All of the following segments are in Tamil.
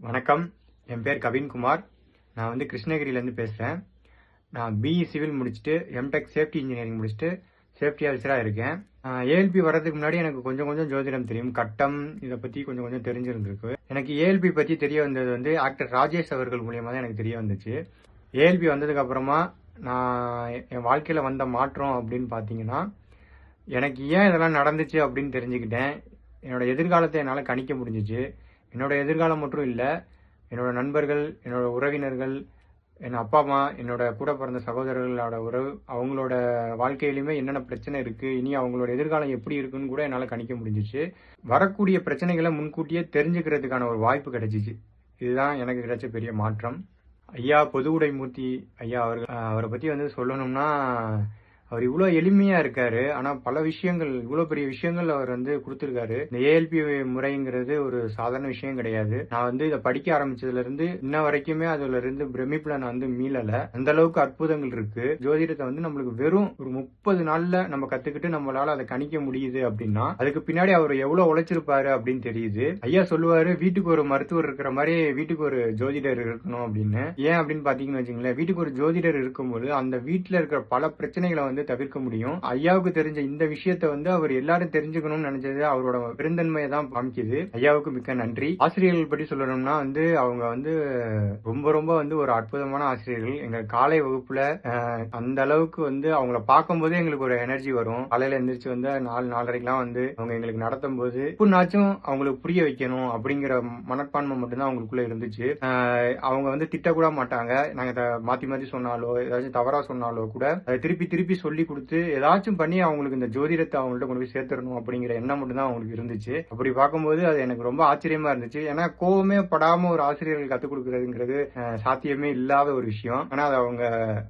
வணக்கம். என் பேர் கவின்குமார். நான் வந்து கிருஷ்ணகிரியிலேருந்து பேசுகிறேன் நான் பிஇ சிவில் முடிச்சுட்டு எம்டெக் சேஃப்டி இன்ஜினியரிங் முடிச்சுட்டு சேஃப்டி ஆஃபீஸராக இருக்கேன். ஏஎல்பி வர்றதுக்கு முன்னாடி எனக்கு கொஞ்சம் கொஞ்சம் ஜோதிடம் தெரியும். கட்டம் இதை பற்றி கொஞ்சம் கொஞ்சம் தெரிஞ்சிருந்திருக்கு. எனக்கு ஏஎல்பி பற்றி தெரிய வந்தது வந்து ஆக்டர் ராஜேஷ் அவர்கள் மூலியமாக தான் எனக்கு தெரிய வந்துச்சு. ஏஎல்பி வந்ததுக்கப்புறமா நான் என் வாழ்க்கையில் வந்த மாற்றம் அப்படின்னு பார்த்தீங்கன்னா எனக்கு ஏன் இதெல்லாம் நடந்துச்சு அப்படின்னு தெரிஞ்சுக்கிட்டேன். என்னோட எதிர்காலத்தை என்னால் கணிக்க முடிஞ்சிச்சு. என்னோட எதிர்காலம் மட்டும் இல்லை என்னோட நண்பர்கள் என்னோட உறவினர்கள் என் அப்பா அம்மா என்னோட கூட பிறந்த சகோதரர்களோட உறவு அவங்களோட வாழ்க்கையிலுமே என்னென்ன பிரச்சனை இருக்குது இனி அவங்களோட எதிர்காலம் எப்படி இருக்குன்னு கூட என்னால் கணிக்க முடிஞ்சிச்சு. வரக்கூடிய பிரச்சனைகளை முன்கூட்டியே தெரிஞ்சுக்கிறதுக்கான ஒரு வாய்ப்பு கிடைச்சிச்சு. இதுதான் எனக்கு கிடைச்ச பெரிய மாற்றம். ஐயா பொது உடைமூர்த்தி ஐயா அவர்கள் அவரை பற்றி வந்து சொல்லணும்னா அவர் இவ்வளோ எளிமையா இருக்காரு. ஆனா பல விஷயங்கள் இவ்வளோ பெரிய விஷயங்கள் அவர் வந்து கொடுத்துருக்காரு. இந்த ஏஎல்பி முறைங்கிறது ஒரு சாதாரண விஷயம் கிடையாது. நான் வந்து இதை படிக்க ஆரம்பிச்சதுல இருந்து இன்ன வரைக்குமே அதுல இருந்து பிரமிப்புல நான் வந்து மீளல. அந்த அளவுக்கு அற்புதங்கள் இருக்கு. ஜோதிடத்தை வந்து நம்மளுக்கு வெறும் ஒரு முப்பது நாள்ல நம்ம கத்துக்கிட்டு நம்மளால அதை கணிக்க முடியுது அப்படின்னா அதுக்கு பின்னாடி அவர் எவ்வளவு உழைச்சிருப்பாரு அப்படின்னு தெரியுது. ஐயா சொல்லுவாரு வீட்டுக்கு ஒரு மருத்துவர் இருக்கிற மாதிரி வீட்டுக்கு ஒரு ஜோதிடர் இருக்கணும் அப்படின்னு. ஏன் அப்படின்னு பாத்தீங்கன்னு வச்சுங்களேன் வீட்டுக்கு ஒரு ஜோதிடர் இருக்கும்போது அந்த வீட்டுல இருக்கிற பல பிரச்சனைகளை வந்து தவிர்க்க முடியும். ஐயாவுக்கு தெரிஞ்ச இந்த விஷயத்த வந்து அவர் எல்லாரும் தெரிஞ்சுக்கணும்னு நினைச்சது அவரோட பெருந்தன்மையை தான் காமிக்குது ஐயாவுக்கு மிக்க நன்றி. ஆசிரியர்கள் பற்றி சொல்லணும்னா வந்து அவங்க வந்து ரொம்ப ரொம்ப வந்து ஒரு அற்புதமான ஆசிரியர்கள். எங்க காலை வகுப்புல அந்த அளவுக்கு வந்து அவங்கள பார்க்கும்போதே எங்களுக்கு ஒரு எனர்ஜி வரும். காலையில எந்திரிச்சு வந்து நாலு நாலரைக்கெல்லாம் வந்து அவங்க எங்களுக்கு நடத்தும் போது எப்படினாச்சும் அவங்களுக்கு புரிய வைக்கணும் அப்படிங்கிற மனப்பான்மை மட்டும்தான் அவங்களுக்குள்ள இருந்துச்சு. அவங்க வந்து திட்டக்கூட மாட்டாங்க. நாங்க மாத்தி மாத்தி சொன்னாலோ ஏதாச்சும் தவறா சொன்னாலோ கூட அதை திருப்பி திருப்பி சொல்லி கொடுத்து ஏதாச்சும் பண்ணி அவங்களுக்கு இந்த ஜோதிடத்தை அவங்கள்ட்ட கொண்டு போய் சேர்த்துடணும் அப்படிங்கிற எண்ணம் மட்டும்தான் அவங்களுக்கு இருந்துச்சு. அப்படி பார்க்கும்போது அது எனக்கு ரொம்ப ஆச்சரியமா இருந்துச்சு. ஏன்னா கோவமே படாம ஒரு ஆசிரியர்கள் கத்துக் கொடுக்கறதுங்கிறது சாத்தியமே இல்லாத ஒரு விஷயம். ஆனா அதை அவங்க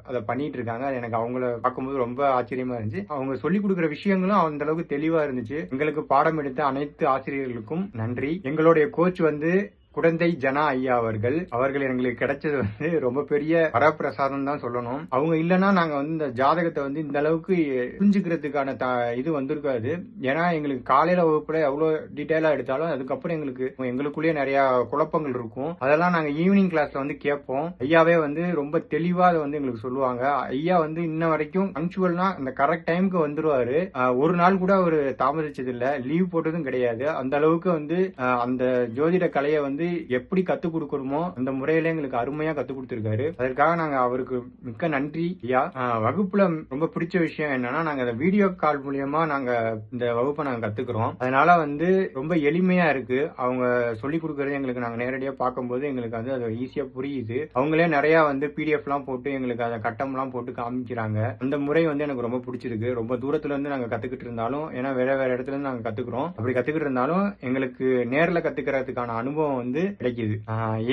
அதை பண்ணிட்டு இருக்காங்க. அது எனக்கு அவங்கள பார்க்கும்போது ரொம்ப ஆச்சரியமா இருந்துச்சு. அவங்க சொல்லி கொடுக்குற விஷயங்களும் அந்த அளவுக்கு தெளிவா இருந்துச்சு. எங்களுக்கு பாடம் எடுத்த அனைத்து ஆசிரியர்களுக்கும் நன்றி. எங்களுடைய கோச் வந்து குடந்தை ஜனா ஐயா அவர்கள் அவர்கள் எங்களுக்கு கிடைச்சது வந்து ரொம்ப பெரிய வரப்பிரசாதம் தான் சொல்லணும். அவங்க இல்லைன்னா நாங்க வந்து இந்த ஜாதகத்தை வந்து இந்த அளவுக்கு புரிஞ்சுக்கிறதுக்கான இது வந்திருக்காது. ஏன்னா எங்களுக்கு காலையில வகுப்புல எவ்வளவு டீட்டெயிலா எடுத்தாலும் அதுக்கப்புறம் எங்களுக்கு எங்களுக்குள்ளேயே நிறைய குழப்பங்கள் இருக்கும். அதெல்லாம் நாங்க ஈவினிங் கிளாஸ்ல வந்து கேட்போம். ஐயாவே வந்து ரொம்ப தெளிவா அதை வந்து எங்களுக்கு சொல்லுவாங்க. ஐயா வந்து இன்ன வரைக்கும் பங்க்சுவல்னா அந்த கரெக்ட் டைமுக்கு வந்துருவாரு. ஒரு நாள் கூட அவர் தாமதிச்சது இல்ல லீவ் போட்டதும் கிடையாது. அந்த அளவுக்கு வந்து அந்த ஜோதிட கலையை வந்து எப்படி கத்துக் கொடுக்கணுமோ அந்த முறையில எங்களுக்கு அருமையா கத்துக் கொடுத்திருக்காரு. அதற்காக நாங்க அவருக்கு மிக்க நன்றி ஐயா. வகுப்புல ரொம்ப பிடிச்ச விஷயம் என்னன்னா நாங்க அந்த வீடியோ கால் மூலியமா நாங்க இந்த வகுப்பை நாங்க கத்துக்கிறோம். அதனால வந்து ரொம்ப எளிமையா இருக்கு. அவங்க சொல்லி கொடுக்கறது எங்களுக்கு நாங்க நேரடியா பார்க்கும்போது எங்களுக்கு வந்து அது ஈஸியா புரியுது. அவங்களே நிறைய வந்து பிடிஎஃப் எல்லாம் போட்டு எங்களுக்கு அதை கட்டம் எல்லாம் போட்டு காமிக்கிறாங்க. அந்த முறை வந்து எனக்கு ரொம்ப பிடிச்சிருக்கு. ரொம்ப தூரத்துல இருந்து நாங்க கத்துக்கிட்டு இருந்தாலும் ஏன்னா வேற வேற இடத்துல இருந்து நாங்க கத்துக்கிறோம். அப்படி கத்துக்கிட்டு இருந்தாலும் எங்களுக்கு நேர்ல கத்துக்கிறதுக்கான அனுபவம் வந்து கிடைக்குது.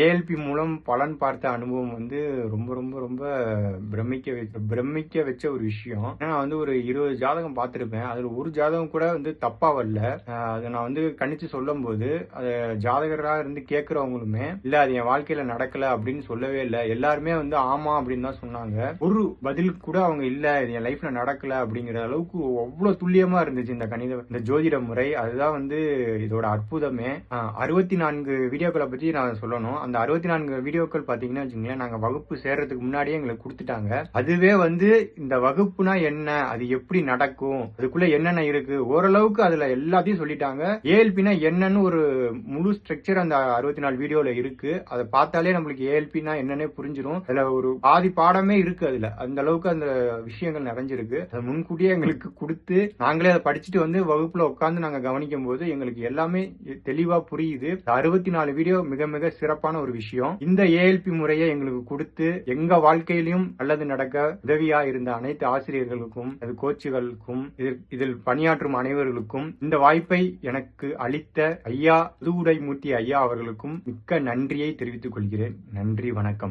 ஏஎல்பி மூலம் பலன் பார்த்த அனுபவம் வந்து ரொம்ப ரொம்ப ரொம்ப பிரமிக்க வைக்க பிரமிக்க வச்ச ஒரு விஷயம். ஏன்னா நான் வந்து ஒரு இருபது ஜாதகம் பார்த்துருப்பேன். அதுல ஒரு ஜாதகம் கூட வந்து தப்பா வரல. அதை நான் வந்து கணிச்சு சொல்லும் போது அதை ஜாதகராக இருந்து கேட்கறவங்களுமே இல்ல அது என் வாழ்க்கையில நடக்கல அப்படின்னு சொல்லவே இல்லை. எல்லாருமே வந்து ஆமா அப்படின்னு தான் சொன்னாங்க. ஒரு பதில் கூட அவங்க இல்ல இது என் லைஃப்ல நடக்கல அப்படிங்கிற அளவுக்கு அவ்வளவு துல்லியமா இருந்துச்சு இந்த கணித இந்த ஜோதிட முறை. அதுதான் வந்து இதோட அற்புதமே. அறுபத்தி நான்கு வீடியோக்களை பற்றி நான் சொல்லணும். அந்த அறுபத்தி நான்கு வீடியோக்கள் பார்த்தீங்கன்னா வச்சுங்களேன் நாங்கள் வகுப்பு சேர்றதுக்கு முன்னாடியே எங்களுக்கு கொடுத்துட்டாங்க. அதுவே வந்து இந்த வகுப்புனா என்ன அது எப்படி நடக்கும் அதுக்குள்ள என்னென்ன இருக்கு ஓரளவுக்கு அதுல எல்லாத்தையும் சொல்லிட்டாங்க. ஏஎல்பினா என்னன்னு ஒரு முழு ஸ்ட்ரக்சர் அந்த அறுபத்தி நாலு வீடியோல இருக்கு. அதை பார்த்தாலே நம்மளுக்கு ஏஎல்பினா என்னன்னே புரிஞ்சிடும் அதுல ஒரு பாதி பாடமே இருக்கு அதுல. அந்த அளவுக்கு அந்த விஷயங்கள் நிறைஞ்சிருக்கு. அதை முன்கூட்டியே எங்களுக்கு கொடுத்து நாங்களே அதை படிச்சுட்டு வந்து வகுப்புல உட்காந்து நாங்க கவனிக்கும் போது எங்களுக்கு எல்லாமே தெளிவா புரியுது. அறுபத்தி நாலு வீடியோ மிக மிக சிறப்பான ஒரு விஷயம். இந்த ஏஎல்பி முறையை எங்களுக்கு கொடுத்து எங்க வாழ்க்கையிலும் நல்லது நடக்க உதவியா இருந்த அனைத்து ஆசிரியர்களுக்கும் அது கோச்சுகளுக்கும் இதில் இதில் பணியாற்றும் அனைவர்களுக்கும் இந்த வாய்ப்பை எனக்கு அளித்த ஐயா புதுவுடை மூர்த்தி ஐயா அவர்களுக்கும் மிக்க நன்றியை தெரிவித்துக் கொள்கிறேன். நன்றி வணக்கம்.